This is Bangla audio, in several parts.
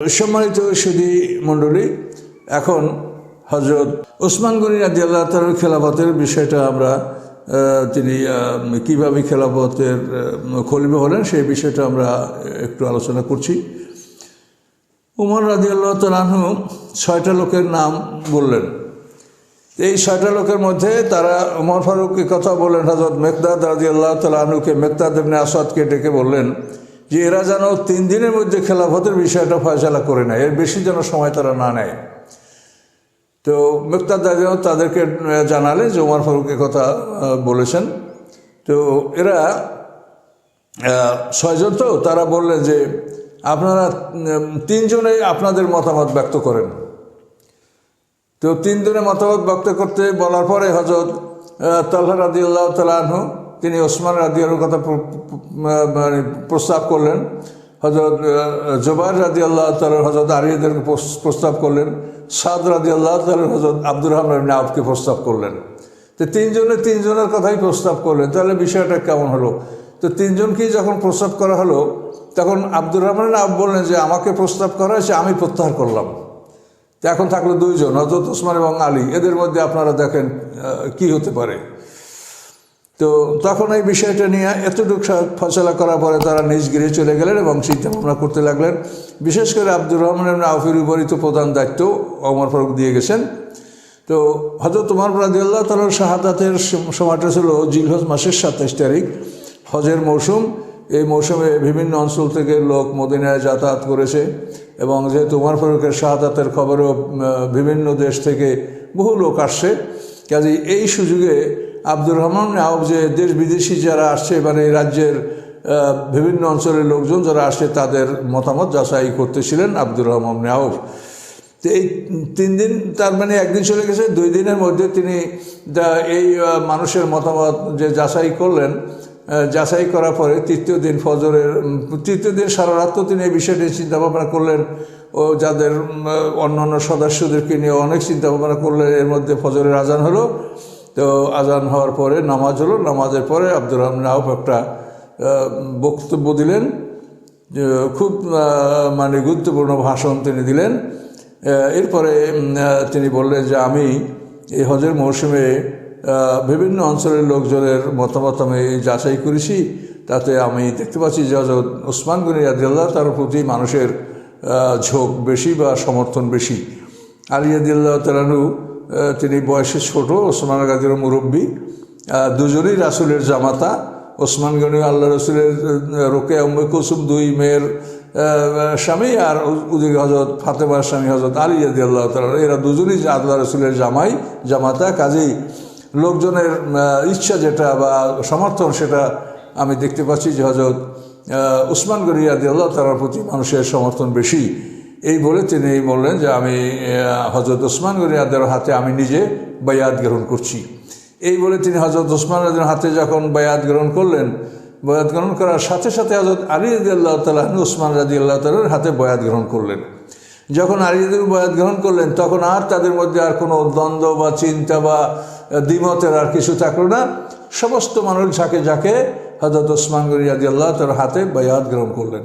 সম্মানিত সুদী মণ্ডলী, এখন হজরত ওসমান গনি রাজি আল্লাহ তালার খেলাফতের বিষয়টা আমরা তিনি কীভাবে খেলাফতের খলিফা হলেন সেই বিষয়টা আমরা একটু আলোচনা করছি। উমর রাজি আল্লাহ তালাহু ছয়টা লোকের নাম বললেন। এই ছয়টা লোকের মধ্যে তারা উমর ফারুককে কথা বললেন হজরত মেকদাদ রাজি আল্লাহ তালাহুকে মেকদাদ ইবনে আসাদকে ডেকে বললেন যে এরা যেন তিন দিনের মধ্যে খেলাফতের বিষয়টা ফয়সালা করে নেয় এর বেশি যেন সময় তারা না নেয়। তো মেকদাদ যেন তাদেরকে জানালে যে উমর ফারুকের কথা বলেছেন। তো এরা ছয়জন তো তারা বললেন যে আপনারা উম, তিনজনেই আপনাদের মতামত ব্যক্ত করেন। তো তিন দিনে মতামত ব্যক্ত করতে বলার পরে হজরত তাল্লা রাজি আল্লাহ তালাহু তিনি ওসমান রাদিয়ার কথা মানে প্রস্তাব করলেন। হজরত জোবাইর রাজি আল্লাহ তালার হজরত আরিয়াদেরকে প্রস্তাব করলেন। সাদ রাজি আল্লাহ তালার হজরত আব্দুর রহমান নাবকে প্রস্তাব করলেন। তো তিনজনে তিনজনের কথাই প্রস্তাব করলেন। তাহলে বিষয়টা কেমন হলো? তো তিনজনকেই যখন প্রস্তাব করা হলো, তখন আব্দুর রহমান আব বললেন যে, আমাকে প্রস্তাব করা হয়েছে, আমি প্রত্যাহার করলাম। তো এখন থাকল দুইজন হজরত ওসমান এবং আলী। এদের মধ্যে আপনারা দেখেন কি হতে পারে। তো তখন এই বিষয়টা নিয়ে এতটুকু ফয়সলা করার পরে তারা নিজ গৃহে চলে গেলেন এবং চিন্তা ভাবনা করতে লাগলেন। বিশেষ করে আব্দুর রহমান আউফির উপরই তো প্রধান দায়িত্ব অমর ফারুক দিয়ে গেছেন। তো হজরত উমর রাজিউল্লাহ তালার শাহাদাতের সময়টা ছিল জিলহজ মাসের সাতাইশ তারিখ, হজের মৌসুম। এই মৌসুমে বিভিন্ন অঞ্চল থেকে লোক মদিনায় যাতায়াত করেছে এবং যেহেতু উমর ফারুকের শাহাদাতের খবরও বিভিন্ন দেশ থেকে বহু লোক আসছে কাজে এই সুযোগে আব্দুর রহমান আহব যে দেশ বিদেশি যারা আসছে মানে রাজ্যের বিভিন্ন অঞ্চলের লোকজন যারা আসে তাদের মতামত যাচাই করতেছিলেন আব্দুর রহমান আহব তো এই তিন দিন, তার মানে একদিন চলে গেছে, দুই দিনের মধ্যে তিনি এই মানুষের মতামত যে যাচাই করলেন যাচাই করার পরে তৃতীয় দিন ফজরের তৃতীয় দিন সারা রাত তো তিনি এই বিষয়টি চিন্তা ভাবনা করলেন। ও যাদের অন্য অন্য সদস্যদেরকে নিয়ে অনেক চিন্তা ভাবনা করলেন, এর মধ্যে ফজরের আজান হলো। তো আজান হওয়ার পরে নামাজ হলো, নামাজের পরে আব্দুর রহমান আহব একটা বক্তব্য দিলেন খুব মানে গুরুত্বপূর্ণ ভাষণ তিনি দিলেন। এরপরে তিনি বললেন যে আমি এই হজের মৌসুমে বিভিন্ন অঞ্চলের লোকজনের মতামত আমি যাচাই করেছি। তাতে আমি দেখতে পাচ্ছি যে হজরত ওসমান গনি আদিল্লাহ তার প্রতি মানুষের ঝোঁক বেশি বা সমর্থন বেশি। আলী আদিল্লাহ তালানু তিনি বয়সে ছোট, ওসমান গাজীর মুরব্বী। দুজনেই রাসুলের জামাতা। ওসমান গনি আল্লাহ রসুলের রোকে উম্মে কুসুম দুই মেয়ের স্বামী আর ওদিকে হজরত ফাতেমার স্বামী হজরত আলী আদি আল্লাহ তালা এরা দুজনই আল্লাহ রসুলের জামাই, জামাতা। কাজেই লোকজনের ইচ্ছা যেটা বা সমর্থন সেটা আমি দেখতে পাচ্ছি যে হজরত উসমান গনি আদি আল্লাহ তালার প্রতি মানুষের সমর্থন বেশি। এই বলে তিনি বললেন যে আমি হজরত ওসমান গনি আদের হাতে আমি নিজে বায়াত গ্রহণ করছি। এই বলে তিনি হজরত ওসমান আদের হাতে যখন বায়াত গ্রহণ করলেন, বয়াত গ্রহণ করার সাথে সাথে হজরত আলী রাজি আল্লাহ তালাহ ওসমান রাজি আল্লাহ তালার হাতে বয়াত গ্রহণ করলেন। যখন আলীদের বয়াত গ্রহণ করলেন, তখন আর তাদের মধ্যে আর কোনো দ্বন্দ্ব বা চিন্তা বা দ্বিমতের আর কিছু থাকল না। সমস্ত মানুষ ঝাঁকে ঝাঁকে হজরত ওসমান রাজি আল্লাহ তার হাতে বয়াত গ্রহণ করলেন।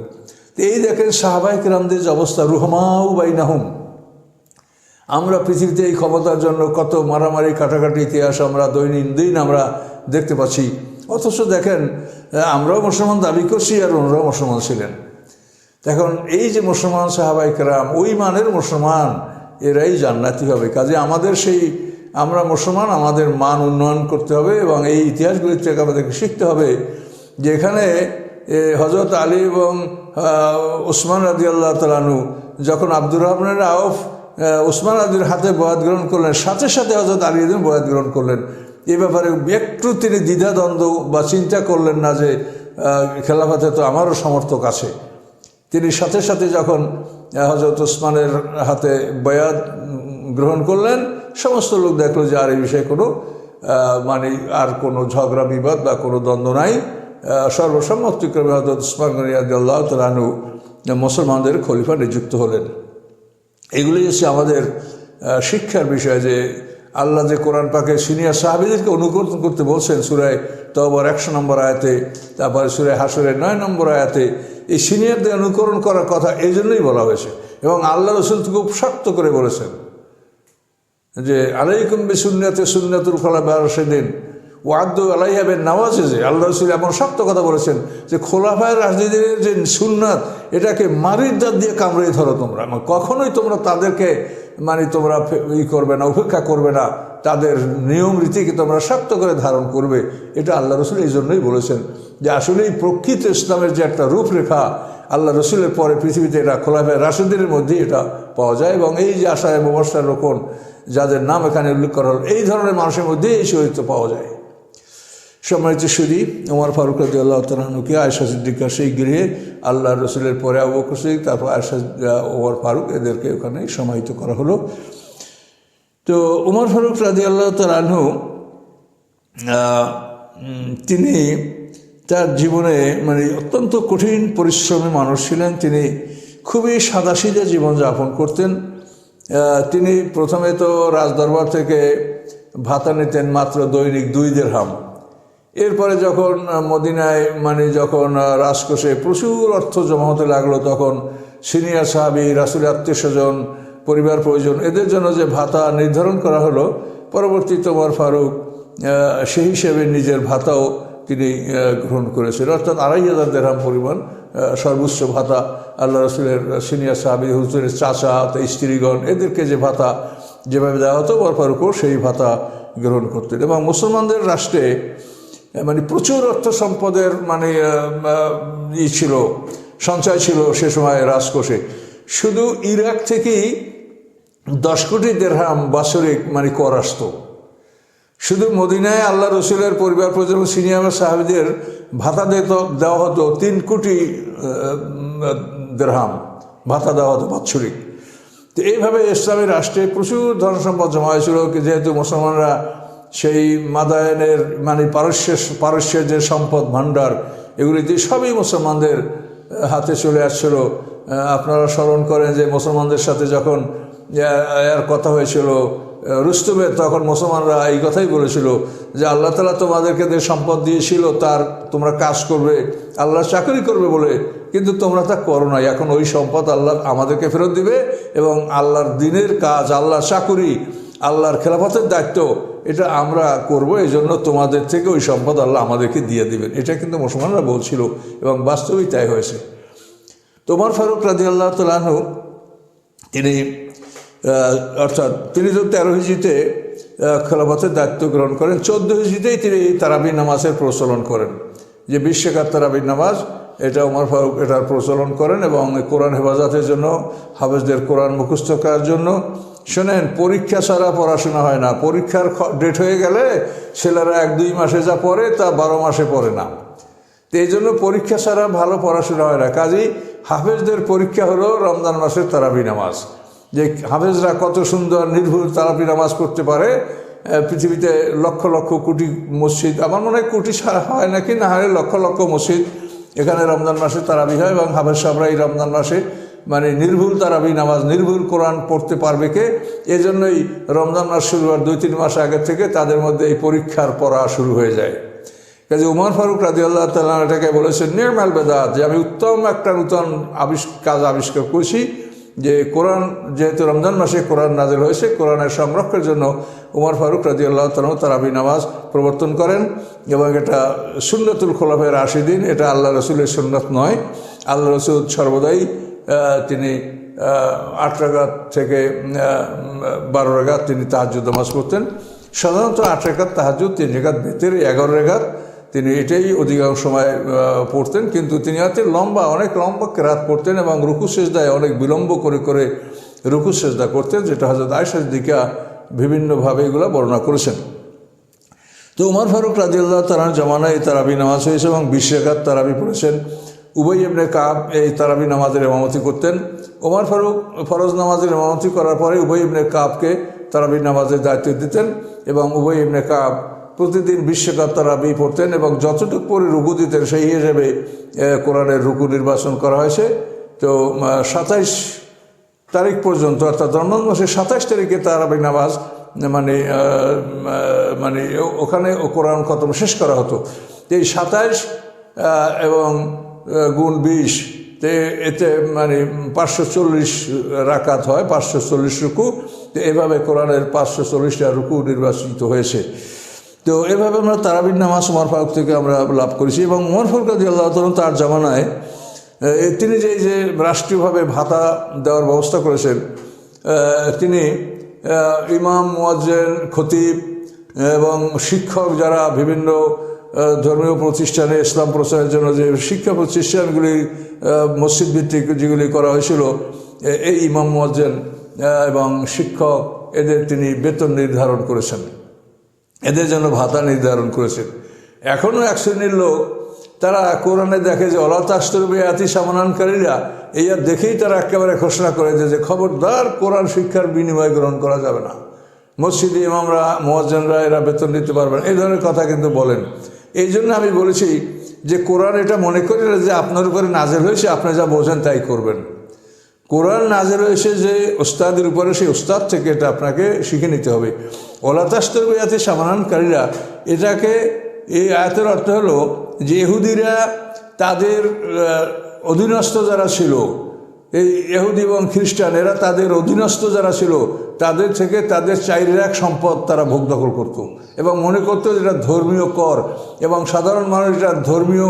এই দেখেন সাহাবাই কিরামদের যে অবস্থা, রুহমাউ বাইনাহুম। আমরা পৃথিবীতে এই ক্ষমতার জন্য কত মারামারি, কাটাকাটি ইতিহাস আমরা দৈনন্দিন আমরা দেখতে পাচ্ছি। অথচ দেখেন, আমরাও মুসলমান, দাবি করছি, আর ওনারাও মুসলমান ছিলেন। এখন এই যে মুসলমান সাহাবাই কেরাম, ওই মানের মুসলমান, এরাই জান্নাতি হবে। কাজে আমাদের সেই, আমরা মুসলমান, আমাদের মান উন্নয়ন করতে হবে এবং এই ইতিহাসগুলি থেকে আমাদেরকে শিখতে হবে যে এখানে হজরত আলী এবং ওসমান রাজি আল্লাহ তালানু যখন আব্দুর রহমানের আউফ ওসমান আদির হাতে বয়াত গ্রহণ করলেন, সাথে সাথে হজরত আলী দিন বয়াত গ্রহণ করলেন। এ ব্যাপারে একটু তিনি দ্বিধাদ্বন্দ্ব বা চিন্তা করলেন না যে খেলাফাতে তো আমারও সমর্থক আছে। তিনি সাথে সাথে যখন হজরত ওসমানের হাতে বয়াত গ্রহণ করলেন, সমস্ত লোক দেখল যে আর এই বিষয়ে কোনো মানে আর কোনো ঝগড়া বিবাদ বা কোনো দ্বন্দ্ব নাই। সর্বসম্মতিক্রমে হজরত ওসমান গনিয়াদ্দাল্লাহ তালানু মুসলমানদের খলিফা নিযুক্ত হলেন। এগুলি হচ্ছে আমাদের শিক্ষার বিষয় যে আল্লাহ যে কোরআন পাকে সিনিয়র সাহাবিদেরকে অনুকরণ করতে বলছেন সুরায় তবর একশো নম্বর আয়াতে, তারপরে সুরায় হাসুরের নয় নম্বর আয়াতে, এই সিনিয়রদের অনুকরণ করার কথা এই জন্যই বলা হয়েছে এবং আল্লাহ রসুল খুব শক্ত করে বলেছেন যে, আলাইকুম বি সুন্নাতে সুন্নাতুল খোলা সেদিন ওয়াদ্দু আলাইহাবের যে আল্লাহ রসুল এমন শক্ত কথা বলেছেন যে খোলাফায় রাজনীতির যে সুন্নাত, এটাকে মারির দাঁত দিয়ে কামড়ে ধরো তোমরা। মানে কখনোই তোমরা তাদেরকে মানে তোমরা ই করবে না, উপেক্ষা করবে না। তাদের নিয়ম রীতিকে তোমরা শক্ত করে ধারণ করবে। এটা আল্লাহ রসুল এই জন্যই বলেছেন যে আসলে এই প্রকৃত ইসলামের যে একটা রূপরেখা, আল্লাহ রসুলের পরে পৃথিবীতে এটা খোলাফায় রাশেদের মধ্যেই এটা পাওয়া যায় এবং এই যে আশায় মুবাসার রোকন, যাদের নাম এখানে উল্লেখ করা হল, এই ধরনের মানুষের মধ্যেই এই চরিত্র পাওয়া যায়। সুদী ওমর ফারুক রাজি আল্লাহ তালুকে আয়সা সিদ্দিকা সেই গৃহে আল্লাহ রসুলের পরে আবু বকর সিদ্দিক, তারপর আয়সা ওমর ফারুক এদেরকে ওখানে সমাহিত করা হলো। তো ওমর ফারুক রাজি আল্লাহ তালু তিনি তার জীবনে মানে অত্যন্ত কঠিন পরিশ্রমী মানুষ ছিলেন। তিনি খুবই সাদাসিধে জীবনযাপন করতেন। তিনি প্রথমে তো রাজদরবার থেকে ভাতা নিতেন মাত্র দৈনিক দুই দেড়হাম। এরপরে যখন মদিনায় মানে যখন রাজকোষে প্রচুর অর্থ জমা হতে লাগল, তখন সিনিয়র সাহাবি, রাসুলের আত্মীয় স্বজন, পরিবার প্রয়োজন এদের জন্য যে ভাতা নির্ধারণ করা হলো, পরবর্তী তোমার ফারুক সেই হিসেবে নিজের ভাতাও তিনি গ্রহণ করেছিলেন অর্থাৎ আড়াই হাজার দেড়হাম পরিমাণ সর্বোচ্চ ভাতা আল্লাহ রসুলের সিনিয়র সাহাবি, হুজুরের চাচা স্ত্রীগণ, এদেরকে যে ভাতা যেভাবে দেওয়া হতো ওমর ফারুকও সেই ভাতা গ্রহণ করতেন। এবং মুসলমানদের রাষ্ট্রে মানে প্রচুর অর্থ সম্পদের মানে ই ছিল, সঞ্চয় ছিল সে সময় রাজকোষে। শুধু ইরাক থেকেই দশ কোটি দেড়হাম বাৎসরিক মানে কর আসতো। শুধু মদিনায় আল্লাহ রসুলের পরিবার প্রজন্ম সিনিয়র সাহাবিদের ভাতা দিত, দেওয়া হতো তিন কোটি দেড়হাম ভাতা দেওয়া হতো বাৎসরিক। তো এইভাবে ইসলামী রাষ্ট্রে প্রচুর ধন সম্পদ জমা হয়েছিল, যেহেতু মুসলমানরা সেই মাদায়নের মানে পারস্য, পারস্যের যে সম্পদ, ভাণ্ডার, এগুলি দিয়ে সবই মুসলমানদের হাতে চলে আসছিল। আপনারা স্মরণ করেন যে মুসলমানদের সাথে যখন এর কথা হয়েছিল রুস্তুমের, তখন মুসলমানরা এই কথাই বলেছিল যে আল্লাহ তালা তোমাদেরকে যে সম্পদ দিয়েছিল, তার তোমরা কাজ করবে, আল্লাহ চাকরি করবে বলে, কিন্তু তোমরা তা করো না এখন ওই সম্পদ আল্লাহ আমাদেরকে ফেরত দিবে এবং আল্লাহর দিনের কাজ, আল্লাহর চাকুরি আল্লাহর খেলাফতের দায়িত্ব। এটা আমরা করব এই জন্য তোমাদের থেকে ওই সম্পদ আল্লাহ আমাদেরকে দিয়ে দিবেন। এটা কিন্তু মুসলমানরা বলছিল এবং বাস্তবেই তাই হয়েছে। তোমার ফারুক রাজি আল্লাহ তালু তিনি অর্থাৎ তিনি তো তেরো হিজিতে খেলাফতের দায়িত্ব গ্রহণ করেন। চোদ্দ হিজিতেই তিনি তারাবি নামাজের প্রচলন করেন। যে বিশ্বকাপ তারাবি নামাজ এটা উমর ফারুক এটার প্রচলন করেন এবং কোরআন হেফাজতের জন্য, হাফেজদের কোরআন মুখস্থ করার জন্য। শোনেন, পরীক্ষা ছাড়া পড়াশোনা হয় না। পরীক্ষার ডেট হয়ে গেলে ছেলেরা এক দুই মাসে যা পড়ে তা বারো মাসে পড়ে না। তো এই জন্য পরীক্ষা ছাড়া ভালো পড়াশোনা হয় না। কাজেই হাফেজদের পরীক্ষা হলো রমজান মাসের তারাবি নামাজ। যে হাফেজরা কত সুন্দর, নির্ভুল তারাবি নামাজ করতে পারে। পৃথিবীতে লক্ষ লক্ষ কোটি মসজিদ। আমার মনে হয় কোটি ছাড়া হয় নাকি? না হয় লক্ষ লক্ষ মসজিদ এখানে রমজান মাসে তারাবি হয় এবং হাফেজ সাহরা এই রমজান মাসে মানে নির্ভুল তারাবি নামাজ, নির্ভুল কোরআন পড়তে পারবে কে? এজন্যই রমজান মাস শুরু হওয়ার দুই, তিন মাস আগে থেকে তাদের মধ্যে এই পরীক্ষার পড়া শুরু হয়ে যায়। কাজে উমর ফারুক রাজি আল্লাহ তাল্লাহ এটাকে বলেছেন নির্মাল বেদাত, যে আমি উত্তম একটা নূতন আবিষ্কার কাজ আবিষ্কার করছি যে কোরআন, যেহেতু রমজান মাসে কোরআন নাজিল হয়েছে, কোরআনের সংরক্ষণের জন্য উমর ফারুক রাজি আল্লাহ তাল্লাহ তারাবি নামাজ প্রবর্তন করেন এবং এটা সুন্নতুল খোলাফের আশি দিন এটা আল্লাহ রসুলের সুন্নত নয়। আল্লাহ রসুল সর্বদাই তিনি আট রাগাত থেকে বারো রাগাত তিনি তাহাজুদ নামাজ পড়তেন। সাধারণত আট রেখাত তাহাজুদ তিন রেখাত ভিতরে, এগারো রেখাত তিনি এটাই অধিকাংশ সময় পড়তেন, কিন্তু তিনি হাতে লম্বা, অনেক লম্বা কেরাত পড়তেন এবং রুকু সেজদায় অনেক বিলম্ব করে করে রুকু সেজদা করতেন, যেটা হজরত আয়সার দিকা বিভিন্নভাবে এগুলো বর্ণনা করেছেন। তো উমর ফারুক রাজিউল্লাহ তালার জমানায় এই তারাবি নামাজ হয়েছে এবং বিশ রেখাত তারাবি পড়েছেন। উভয় এমনি কাব এই তারাবি নামাজের ইমামতি করতেন। ওমর ফারুক ফরজ নামাজের ইমামতি করার পরে উভয় ইবনে কাবকে তারাবি নামাজের দায়িত্ব দিতেন এবং উভয় ইবনে কাব প্রতিদিন বিশ্বকাপ তারাবি পড়তেন এবং যতটুকু পরে রুকু দিতেন, সেই হিসেবে কোরআনের রুকু নির্বাচন করা হয়েছে। তো সাতাইশ তারিখ পর্যন্ত, অর্থাৎ রমজান মাসের সাতাশ তারিখে তারাবি নামাজ মানে মানে ওখানে কোরআন খতম শেষ করা হতো। এই সাতাইশ এবং গুণ বিশ, তো, এতে মানে পাঁচশো চল্লিশ রাকাত হয়, পাঁচশো চল্লিশ রুকু। এভাবে কোরআনের পাঁচশো চল্লিশটা রুকু নির্বাচিত হয়েছে। তো এভাবে আমরা তারাবিন নামাজ উমর ফারুক থেকে আমরা লাভ করেছি এবং উমর ফারুক রাজি আল্লাহ তার জামানায় তিনি যে যে রাষ্ট্রীয়ভাবে ভাতা দেওয়ার ব্যবস্থা করেছেন তিনি ইমাম, মুয়াজ্জেন, খতিব এবং শিক্ষক যারা বিভিন্ন ধর্মীয় প্রতিষ্ঠানে ইসলাম প্রচারের জন্য যে শিক্ষা প্রতিষ্ঠানগুলি মসজিদ ভিত্তিক যেগুলি করা হয়েছিল এই ইমাম, মুয়াজ্জেন এবং শিক্ষক এদের তিনি বেতন নির্ধারণ করেছেন। এদের জন্য ভাতা নির্ধারণ করেছেন এখনও এক শ্রেণির লোক, তারা কোরআনে দেখে যে অলাতাস্তরবে আতি সামানানকারীরা এই আর দেখেই তারা একেবারে ঘোষণা করে যে, খবরদার কোরআন শিক্ষার বিনিময় গ্রহণ করা যাবে না। মসজিদে ইমামরা, মোয়াজ্জনরা এরা বেতন দিতে পারবেন এই ধরনের কথা কিন্তু বলেন। এই জন্য আমি বলেছি যে, কোরআন এটা মনে করি যে, আপনার উপরে নাজেল হয়েছে, আপনি যা বোঝেন তাই করবেন। কোরআন নাজের হয়েছে যে ওস্তাদের উপরে সেই ওস্তাদ থেকে এটা আপনাকে শিখে নিতে হবে। ওলাতাস্তর বেয়াতে সামানানকারীরা এটাকে, এই আয়াতের অর্থ হলো যে ইহুদিরা তাদের অধীনস্থ যারা ছিল, এই ইহুদি এবং খ্রিস্টান, এরা তাদের অধীনস্থ যারা ছিল, তাদের থেকে তাদের চাইরের এক সম্পদ তারা ভোগ দখল করত। এবং মনে করতো যে এটা ধর্মীয় কর, এবং সাধারণ মানুষ এটা ধর্মীয়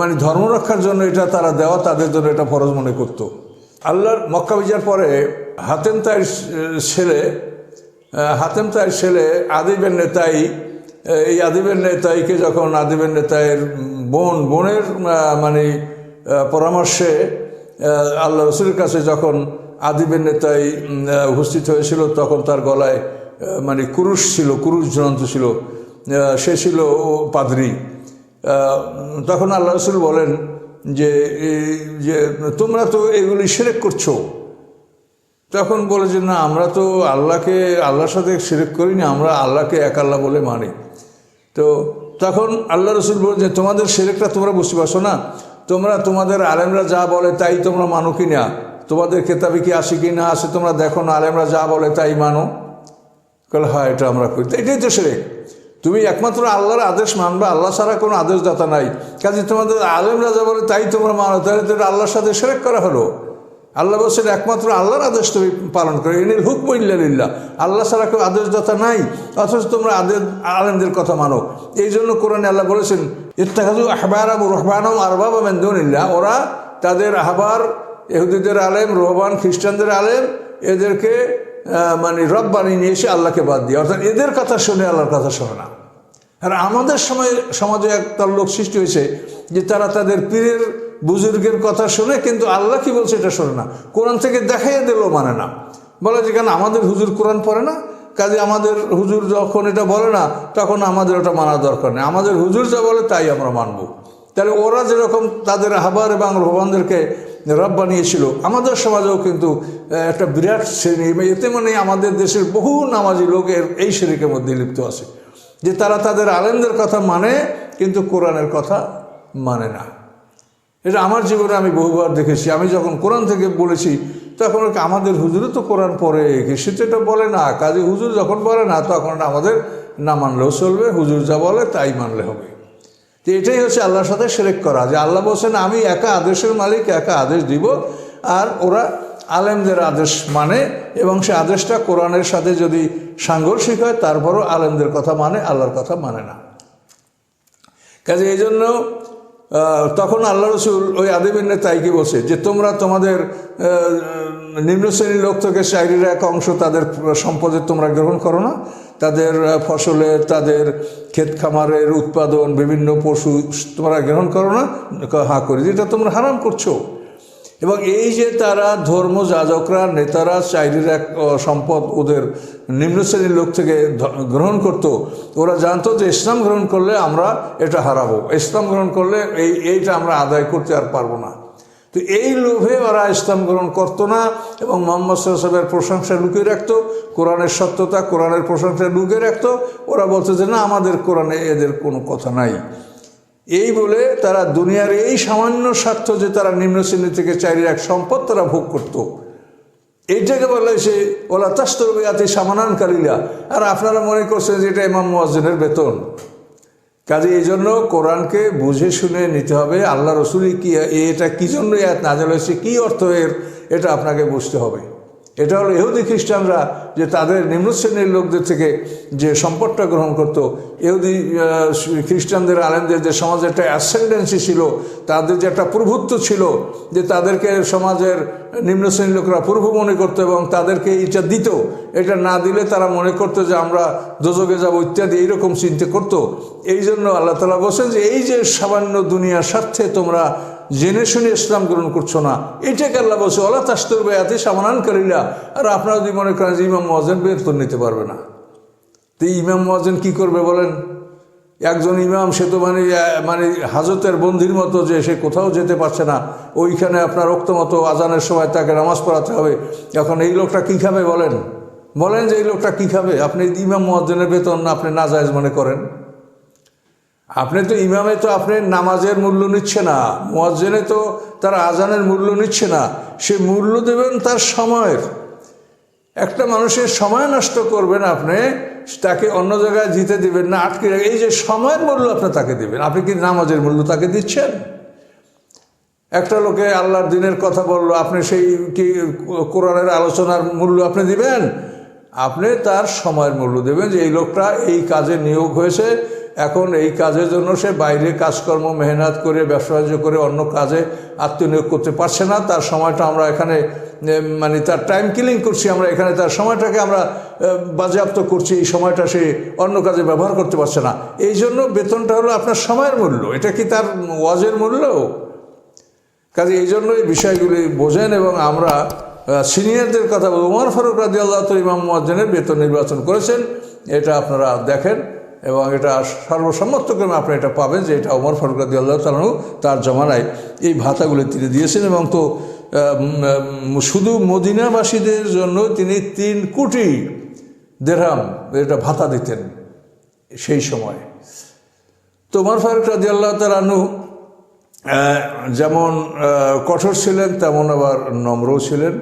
মানে ধর্ম রক্ষার জন্য এটা তারা দেওয়া, তাদের জন্য এটা ফরজ মনে করতো। আল্লাহর মক্কা বিজার পরে হাতেম তাই ছেলে হাতেম তাই ছেলে আদিবের নেতাই এই আদিবের নেতাইকে যখন আদিবের নেতাইয়ের বোন, বোনের মানে পরামর্শে আল্লাহ রসুলের কাছে যখন আদিবের নেতাই উপস্থিত হয়েছিল, তখন তার গলায় মানে কুরুশ ছিল, কুরুশ ঝুলন্ত ছিল। সে ছিল পাদ্রী। তখন আল্লাহ রসুল বলেন যে যে, তোমরা তো এগুলি সেরেক করছ। তখন বলে যে, না, আমরা তো আল্লাহকে, আল্লাহর সাথে সেরেক করি না আমরা আল্লাহকে এক আল্লাহ বলে মানি। তো তখন আল্লাহ রসুল বলে যে, তোমাদের সেরেকটা তোমরা বুঝতে পারছ না। তোমরা, তোমাদের আলেমরা যা বলে তাই তোমরা মানো কি না তোমাদের কেতাবে কি আসে কি না আসে তোমরা দেখো না, আলেমরা যা বলে তাই মানো? বলে হ্যাঁ এটা আমরা করি। এটাই তো সেরেক তুমি একমাত্র আল্লাহর আদেশ মানবে, আল্লাহ ছাড়া কোনো আদেশদাতা নাই। কাজে তোমাদের আলেম রাজা বলে তাই তোমরা মানো, তাহলে তো আল্লাহর সাথে সেরেক করা হলো। আল্লাহ বলছেন, একমাত্র আল্লাহর আদেশ তুমি পালন করো। এনে হুকম ইল্লালিল্লাহ আল্লাহ ছাড়া কেউ আদেশদাতা নাই, অথচ তোমরা আদেশ, আলেমদের কথা মানো। এই জন্য কোরআনে আল্লাহ বলেছেন ইত্তাহাজু আহবারাম রহবানম আরবাব মেন্দুনিল্লাহ ওরা তাদের আহবার এহুদিদের আলেম, রহবান, খ্রিস্টানদের আলেম, এদেরকে মানে রব বানিয়ে নিয়ে এসে আল্লাহকে বাদ দিয়ে, অর্থাৎ এদের কথা শুনে আল্লাহর কথা শোনে না। আর আমাদের সময়, সমাজে একটা লোক সৃষ্টি হয়েছে যে তারা তাদের পীরের বুজুর্গের কথা শুনে, কিন্তু আল্লাহ কি বলছে এটা শোনে না। কোরআন থেকে দেখাইয়ে দিলেও মানে না। বলে যে কেন আমাদের হুজুর কোরআন পড়ে না? কাজে আমাদের হুজুর যখন এটা বলে না, তখন আমাদের ওটা মানা দরকার নেই। আমাদের হুজুর যা বলে, তাই আমরা মানব। তাহলে ওরা যেরকম তাদের আহবার এবং রহবানদেরকে রব বানিয়েছিল। আমাদের সমাজেও কিন্তু একটা বিরাট শ্রেণি, এতে মানে আমাদের দেশের বহু নামাজি লোকের এই শ্রেণীকে মধ্যে লিপ্ত আছে। যে তারা তাদের আলেমদের কথা মানে কিন্তু কোরআনের কথা মানে না। এটা আমার জীবনে আমি বহুবার দেখেছি। আমি যখন কোরআন থেকে বলেছি, তখন আমাদের হুজুরও তো কোরআন পড়ে সে তো এটা বলে না। কাজে হুজুর যখন বলে না, তখন আমাদের না মানলেও চলবে, হুজুর যা বলে তাই মানলে হবে। তো এটাই হচ্ছে আল্লাহর সাথে সেরেক করা, যে আল্লাহ বলছেন, আমি একা আদেশের মালিক, একা আদেশ দিব। আর ওরা আলেমদের আদেশ মানে এবং সে আদেশটা কোরআনের সাথে যদি সাংঘর্ষিক হয়, তারপরও আলেমদের কথা মানে আল্লাহর কথা মানে না। কাজে এই জন্য তখন আল্লাহ রসুল ওই আদিবের তাইকে বসে যে, তোমরা তোমাদের নিম্ন শ্রেণির লোক থেকে শারীর এক অংশ তাদের সম্পদের তোমরা গ্রহণ করো না। তাদের ফসলের তাদের ক্ষেত খামারের উৎপাদন, বিভিন্ন পশু তোমরা গ্রহণ করো না, হা করি যেটা তোমরা হারাম করছ। এবং এই যে তারা ধর্ম যাজকরা, নেতারা, চাইরির এক সম্পদ ওদের নিম্ন শ্রেণির লোক থেকে গ্রহণ করত, ওরা জানতো যে ইসলাম গ্রহণ করলে আমরা এটা হারাবো। ইসলাম গ্রহণ করলে এই, এইটা আমরা আদায় করতে আর পারব না। তো এই লোভে ওরা ইসলাম গ্রহণ করতো না এবং মোহাম্মদ সাহেবের প্রশংসা লুকিয়ে রাখতো, কোরআনের সত্যতা, কোরআনের প্রশংসা লুকিয়ে রাখতো। ওরা বলতো যে, না, আমাদের কোরআনে এদের কোনো কথা নাই। এই বলে তারা দুনিয়ার এই সামান্য স্বার্থ যে তারা নিম্ন শ্রেণি থেকে চাইরে এক সম্পদ তারা ভোগ করত। এইটাকে বলা হয়েছে, ওলা তাস্তরবিয়াতে সামানান কালিলা। আর আপনারা মনে করছেন যে, এটা ইমাম মুয়াজ্জিনের বেতন। কাজে এই জন্য কোরআনকে বুঝে শুনে নিতে হবে। আল্লাহ রসুলই কি, এটা কী জন্য নাজল হয়েছে? কী অর্থ এর? এটা আপনাকে বুঝতে হবে। এটা হলো ইহুদি খ্রিস্টানরা যে তাদের নিম্ন শ্রেণির লোকদের থেকে যে সম্পদটা গ্রহণ করত আহ, খ্রিস্টানদের আলেমদের যে সমাজে একটা অ্যাসেন্ডেন্সি ছিল তাদের যে একটা প্রভুত্ব ছিল যে তাদেরকে সমাজের নিম্ন শ্রেণির লোকরা প্রভু মনে করতো এবং তাদেরকে এটা দিত। এটা না দিলে তারা মনে করতো যে আমরা দোজকে যাব ইত্যাদি এইরকম চিন্তা করতো। এই জন্য আল্লাহ তালা বলছেন যে এই যে সামান্য দুনিয়ার স্বার্থে তোমরা জেনে শুনে ইসলাম গ্রহণ করছ না। এটাকে আল্লাহ বলছে, ওলা তাস্তর বেয়াতে সামানানকারীরা আর আপনারা যদি মনে করেন যে ইমাম মহাজেন বেতন নিতে পারবে না। তো ইমাম মহাজেন কি করবে বলেন? একজন ইমাম, সে তো মানে মানে হাজতের বন্দির মতো যে সে কোথাও যেতে পারছে না। ওইখানে আপনার রক্ত মতো আজানের সময় তাকে নামাজ পড়াতে হবে। এখন এই লোকটা কী খাবে বলেন? বলেন যে এই লোকটা কী খাবে? আপনি ইমাম মহাজনের বেতন আপনি নাজায়জ মনে করেন। আপনি তো ইমামে তো আপনি নামাজের মূল্য নিচ্ছে না, মোয়াজ্জেনে তো তার আজানের মূল্য নিচ্ছে না, সে মূল্য দেবেন তার সময়ের। একটা মানুষের সময় নষ্ট করবেন আপনি, তাকে অন্য জায়গায় দিতে দিবেন না, আটকে এই যে সময়ের মূল্য আপনি তাকে দেবেন, আপনি কি নামাজের মূল্য তাকে দিচ্ছেন? একটা লোকে আল্লাহর দিনের কথা বলল, আপনি সেই কি কোরআনের আলোচনার মূল্য আপনি দিবেন? আপনি তার সময়ের মূল্য দেবেন যে এই লোকটা এই কাজে নিয়োগ হয়েছে এখন এই কাজের জন্য সে বাইরে কাজকর্ম, মেহনত করে, ব্যবসা বাণিজ্য করে অন্য কাজে আত্মনিয়োগ করতে পারছে না। তার সময়টা আমরা এখানে মানে তার টাইম কিলিং করছি আমরা এখানে, তার সময়টাকে আমরা বাজেয়াপ্ত করছি, এই সময়টা সে অন্য কাজে ব্যবহার করতে পারছে না। এই জন্য বেতনটা হলো আপনার সময়ের মূল্য। এটা কি তার ওয়াজের মূল্য? কাজে এই জন্য এই বিষয়গুলি বোঝেন এবং আমরা সিনিয়রদের কথা বলব। উমর ফারুক রাজি আল্লাহ তো ইমাম মুয়াজ্জেনের বেতন নির্বাচন করেছেন। এটা আপনারা দেখেন। এবং এটা সর্বসম্মতক্রমে আপনি এটা পাবেন যে এটা উমর ফারুক রাজি আল্লাহ তালু তার জমানায় এই ভাতাগুলি তিনি দিয়েছেন এবং তো শুধু মদিনাবাসীদের জন্য তিনি তিন কোটি দেড়হাম এটা ভাতা দিতেন সেই সময়। তো উমর ফারুক রাজি আল্লাহ তালু যেমন কঠোর ছিলেন, তেমন আবার নম্রও ছিলেন।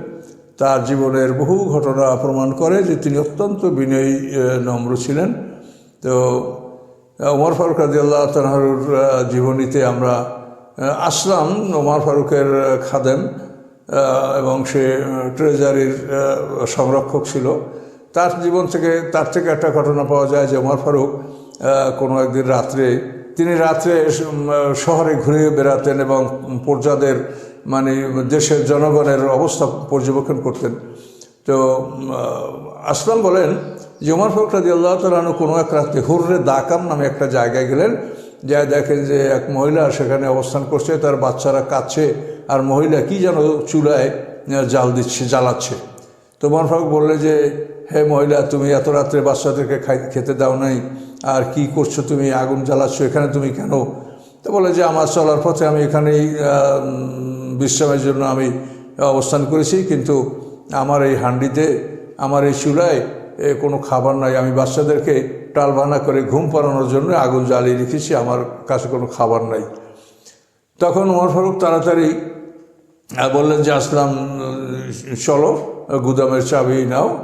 তার জীবনের বহু ঘটনা প্রমাণ করে যে তিনি অত্যন্ত বিনয়ী নম্র ছিলেন। তো ওমর ফারুক রাজি আল্লাহ তালাহর জীবনীতে আমরা আসলাম ওমর ফারুকের খাদেম এবং সে ট্রেজারির সংরক্ষক ছিল। তার জীবন থেকে, তার থেকে একটা ঘটনা পাওয়া যায় যে ওমর ফারুক কোনো একদিন রাত্রে, তিনি রাত্রে শহরে ঘুরে বেড়াতেন এবং প্রজাদের মানে দেশের জনগণের অবস্থা পর্যবেক্ষণ করতেন। তো আসলাম বলেন যে উমর ফারুক রাজি আল্লাহ তালু কোনো এক রাত্রে হুররে দাকাম নামে একটা জায়গায় গেলেন। যা দেখেন যে এক মহিলা সেখানে অবস্থান করছে, তার বাচ্চারা কাঁদছে আর মহিলা কি যেন চুলায় জাল দিচ্ছে, জ্বালাচ্ছে। তো উমর ফারুক বললে যে, হে মহিলা, তুমি এত রাত্রে বাচ্চাদেরকে খাই, খেতে দাও নাই, আর কি করছ তুমি? আগুন জ্বালাচ্ছ এখানে তুমি কেন? তো বলে যে, আমার চলার পথে আমি এখানেই বিশ্রামের জন্য আমি অবস্থান করেছি, কিন্তু আমার এই হান্ডিতে, আমার এই চুলায় কোনো খাবার নাই। আমি বাচ্চাদেরকে টাল বানা করে ঘুম পাড়ানোর জন্য আগুন জ্বালিয়ে রেখেছি, আমার কাছে কোনো খাবার নাই। তখন উমর ফারুক তাড়াতাড়ি বললেন যে, আসলাম, চলো, গুদামের চাবি নাও।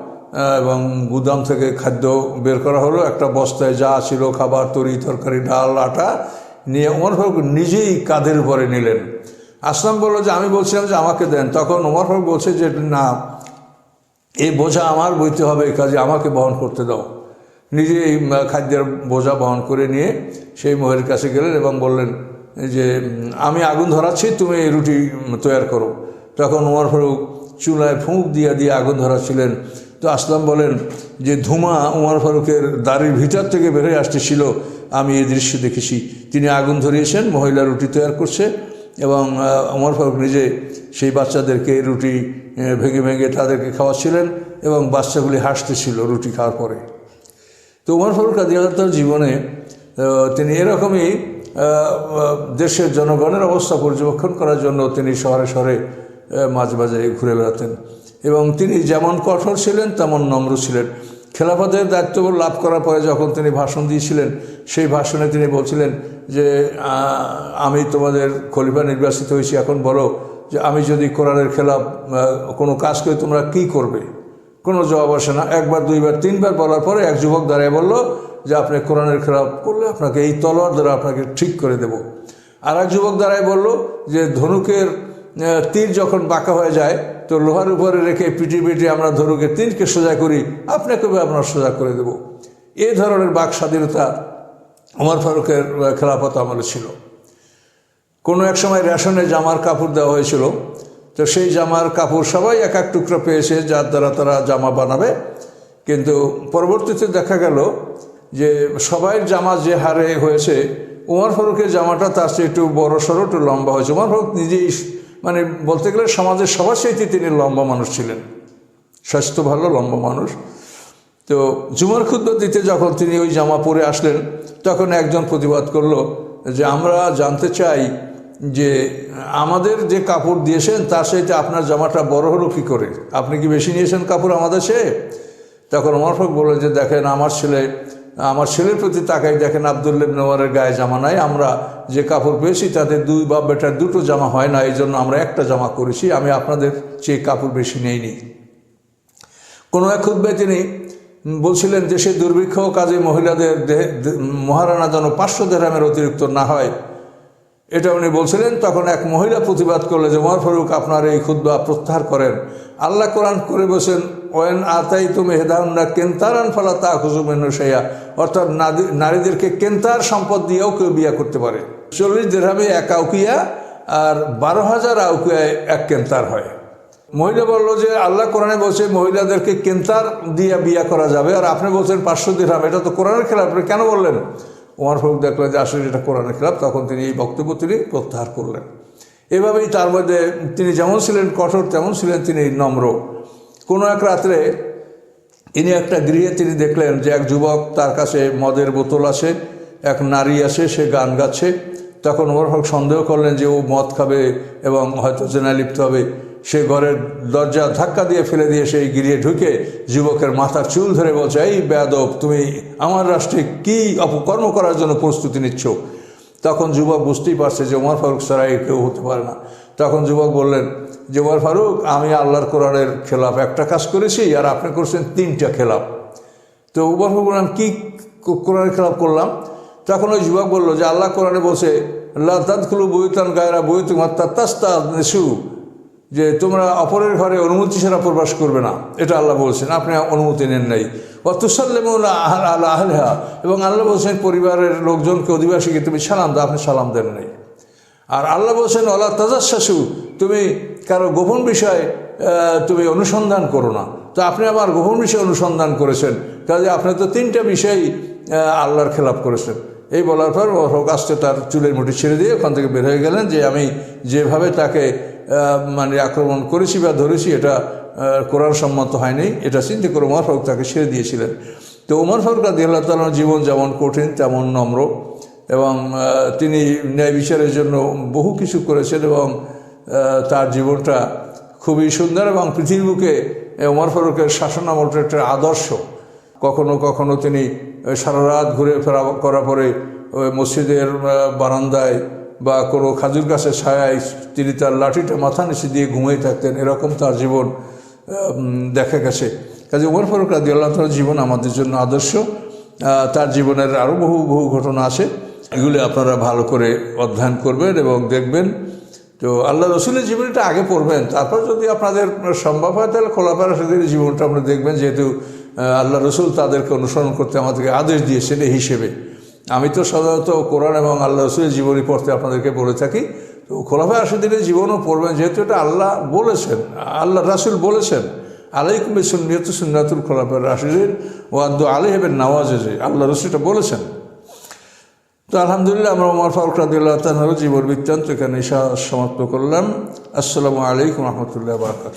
এবং গুদাম থেকে খাদ্য বের করা হলো। একটা বস্তায় যা ছিল, খাবার, তরি, তরকারি, ডাল, আটা নিয়ে উমর ফারুক নিজেই কাঁধের উপরে নিলেন। আসলাম বলল যে, আমি বলছিলাম যে, আমাকে দেন। তখন উমর ফারুক বলছে যে, না এই বোঝা আমার বইতে হবে, এই কাজে আমাকে বহন করতে দাও। নিজে এই খাদ্যের বোঝা বহন করে নিয়ে সেই মহের কাছে গেলেন এবং বললেন যে আমি আগুন ধরাচ্ছি, তুমি এই রুটি তৈরি করো। তখন উমর ফারুক চুলায় ফুঁক দিয়ে দিয়ে আগুন ধরাচ্ছিলেন। তো আসলাম বলেন যে, ধুমা উমর ফারুকের দাড়ির ভিতর থেকে বেরোয় আসতেছিল। আমি এই দৃশ্য দেখেছি। তিনি আগুন ধরিয়েছেন, মহিলা রুটি তৈরি করছে এবং ওমর ফারুক নিজে সেই বাচ্চাদেরকে রুটি ভেঙে ভেঙে তাদেরকে খাওয়াচ্ছিলেন এবং বাচ্চাগুলি হাসতেছিল রুটি খাওয়ার পরে। তো উমর ফারুক আদিয়াল্লাহ জীবনে তিনি এরকমই দেশের জনগণের অবস্থা পর্যবেক্ষণ করার জন্য তিনি শহরে শহরে মাঝে মাঝে ঘুরে বেড়াতেন। এবং তিনি যেমন কঠোর ছিলেন, তেমন নম্র ছিলেন। খেলাফতের দায়িত্ব লাভ করার পরে যখন তিনি ভাষণ দিয়েছিলেন, সেই ভাষণে তিনি বলছিলেন যে আমি তোমাদের খলিফা নির্বাচিত হয়েছি, এখন বলো যে আমি যদি কোরআনের খেলাফ কোনো কাজ করি, তোমরা কি করবে? কোনো জবাব আসে না। একবার, দুইবার, তিনবার বলার পরে এক যুবক দাঁড়িয়ে বলল যে, আপনি কোরআনের খেলাপ করলে আপনাকে এই তলোয়ার দ্বারা আপনাকে ঠিক করে দেব। আর এক যুবক দ্বারাই বলল যে, ধনুকের তীর যখন বাঁকা হয়ে যায়, তো লোহার উপরে রেখে পিটি পিটি আমরা ধনুকের তীরকে সোজা করি। আপনাকে আমরা সোজা করে দেব। এই ধরনের বাক স্বাধীনতা আমার ফারুকের খেলাফত আমলে ছিল। কোনো এক সময় রেশনে জামার কাপড় দেওয়া হয়েছিল, তো সেই জামার কাপড় সবাই এক এক টুকরো পেয়েছে, যার দ্বারা তারা জামা বানাবে। কিন্তু পরবর্তীতে দেখা গেল যে সবাই জামা যে হারে হয়েছে, উমর ফারুকের জামাটা তার চেয়ে একটু বড় সড়ো, একটু লম্বা হয়েছে। উমর ফারুক নিজেই মানে বলতে গেলে সমাজের সবার চাইতে তিনি লম্বা মানুষ ছিলেন। স্বাস্থ্য ভালো, লম্বা মানুষ। তো জুমার খুদ্ দিতে যখন তিনি ওই জামা পরে আসলেন, তখন একজন প্রতিবাদ করল যে, আমরা জানতে চাই যে আমাদের যে কাপড় দিয়েছেন, তার সাথে আপনার জামাটা বড় হলো কী করে? আপনি কি বেশি নিয়েছেন কাপড় আমাদের সে তখন অমরফক বলল যে, দেখেন, আমার ছেলে, আমার ছেলের প্রতি তাকাই, দেখেন আবদুল্লেব নেওয়ারের গায়ে জামা নাই। আমরা যে কাপড় পেয়েছি, তাতে দুই বা বেটার দুটো জামা হয় না। এই জন্য আমরা একটা জামা করেছি। আমি আপনাদের চেয়ে কাপড় বেশি নেইনি। কোনো এক খুদ্ায় তিনি বলছিলেন যে, সে দুর্ভিক্ষ কাজে মহিলাদের মহারানা যেন পাঁচশো দেড়ামের অতিরিক্ত না হয় এটা উনি বলছিলেন, তখন এক মহিলা প্রতিবাদ করলে যে উমর ফারুক, আপনার এই খুদ্া প্রত্যাহার করেন। আল্লাহ কোরআন করে বসেন ওয়েন আতাই তুমি হেদাউন্না কেন্তারান ফালা তা হুজুমেন সেয়া অর্থাৎ নারীদেরকে কেন্তার সম্পদ দিয়েও কেউ বিয়া করতে পারে। চল্লিশ দেড়ামে এক আউকিয়া আর বারো হাজার আউকিয়ায় এক কেন্তার হয়। মহিলা বলল যে, আল্লাহ কোরআনে বলছে, মহিলাদেরকে কেন্তার দিয়া বিয়া করা যাবে। আর আপনি বলছেন, পাঁচশো দিরহাম। এটা তো কোরআনের খেলাফ, আপনি কেন বললেন? ওমর ফারুক দেখলেন যে আসলে এটা কোরআনের খেলাফ, তখন তিনি এই বক্তব্য তিনি প্রত্যাহার করলেন। এভাবেই তার মধ্যে তিনি যেমন ছিলেন কঠোর, তেমন ছিলেন তিনি নম্র। কোনো এক রাত্রে তিনি একটা গৃহে তিনি দেখলেন যে এক যুবক তার কাছে মদের বোতল আছে এক নারী আছে সে গান গাচ্ছে। তখন ওমর ফারুক সন্দেহ করলেন যে ও মদ খাবে এবং হয়তো জেনা লিপ্ত হবে। সে ঘরের দরজা ধাক্কা দিয়ে ফেলে দিয়ে সেই গিরিয়ে ঢুকে যুবকের মাথার চুল ধরে বলছে, এই বেয়াদব, তুমি আমার রাষ্ট্রে কী অপকর্ম করার জন্য প্রস্তুতি নিচ্ছ? তখন যুবক বুঝতেই পারছে যে ওমর ফারুক সারাই কেউ হতে পারে না। তখন যুবক বললেন, যে ওমর ফারুক, আমি আল্লাহর কোরআনের খেলাফ একটা কাজ করেছি আর আপনি করছেন তিনটা খেলাফ। তো উমর ফারুক বললাম কী কোরআনের খেলাফ করলাম? তখন ওই যুবক বলল যে, আল্লাহ কোরআনে বলছে আল্লাহ তাদখুলু বইতান গায়রা বই তোমার তাস্তা নেসু যে তোমরা অপরের ঘরে অনুমতি ছাড়া প্রবাস করবে না। এটা আল্লাহ বলছেন, আপনি অনুমতি নেন নাই। অতুসাল্লেমুল আহ আল্লাহ আহলেহা। এবং আল্লাহ বলছেন, পরিবারের লোকজনকে, অধিবাসীকে তুমি সালাম দাও, আপনি সালাম দেন নাই। আর আল্লাহ বলছেন আল্লাহ তাজাশাসু তুমি কারও গোপন বিষয়ে তুমি অনুসন্ধান করো না। তো আপনি আমার গোপন বিষয়ে অনুসন্ধান করেছেন, কাজে আপনি তো তিনটা বিষয় আল্লাহর খেলাপ করেছেন। এই বলার পর হোক আসতে তার চুলের মুঠি ছেড়ে দিয়ে ওখান থেকে বের হয়ে গেলেন যে আমি যেভাবে তাকে মানে আক্রমণ করেছি বা ধরেছি, এটা কোরআন সম্মত হয়নি। এটা চিন্তা করে উমর ফারুক তাকে ছেড়ে দিয়েছিলেন। তো উমর ফারুক আদি আল্লাহ তালার জীবন যেমন কঠিন, তেমন নম্র এবং তিনি ন্যায় বিচারের জন্য বহু কিছু করেছেন এবং তার জীবনটা খুবই সুন্দর এবং পৃথিবীর বুকে ওমর ফারুকের শাসনামলটা একটা আদর্শ। কখনো কখনো তিনি সারা রাত ঘুরে ফেরা, করার পরে, ওই মসজিদের বারান্দায় বা কোনো খাজুর গাছের ছায়ায় তিনি তার লাঠিটা মাথা নিচে দিয়ে ঘুমিয়ে থাকতেন, এরকম তার জীবন দেখা গেছে। কাজে ওমর ফারুক রাজি আল্লাহ তালার জীবন আমাদের জন্য আদর্শ। তার জীবনের আরও বহু বহু ঘটনা আছে। এগুলি আপনারা ভালো করে অধ্যয়ন করবেন এবং দেখবেন। তো আল্লাহ রসুলের জীবনীটা আগে পড়বেন। তারপর যদি আপনাদের সম্ভব হয়, তাহলে খোলাপাড়া জীবনটা আপনি দেখবেন। যেহেতু আল্লাহ রসুল তাদেরকে অনুসরণ করতে আমাদেরকে আদেশ দিয়েছেন এই হিসেবে। আমি তো সাধারণত কোরআন এবং আল্লাহ রসুলের জীবনী পড়তে আপনাদেরকে বলে থাকি। তো খোলাফা আশিদিনের জীবনও পড়বেন, যেহেতু এটা আল্লাহ বলেছেন, আল্লাহ রাসুল বলেছেন। আলাইকুম সুন্নিয়ত সুন্নাতুল খোলাফা রাশিদিন ও আব্দু আলী হেবেন নওয়াজে আল্লাহ রসুলটা বলেছেন। তো আলহামদুলিল্লাহ আমরা ওমর ফারুক রাদিল্লাহ তাহার জীবন বৃত্তান্ত এখানে সমাপ্ত করলাম। আসসালামু আলাইকুম রহমতুল্লাহ বারকাত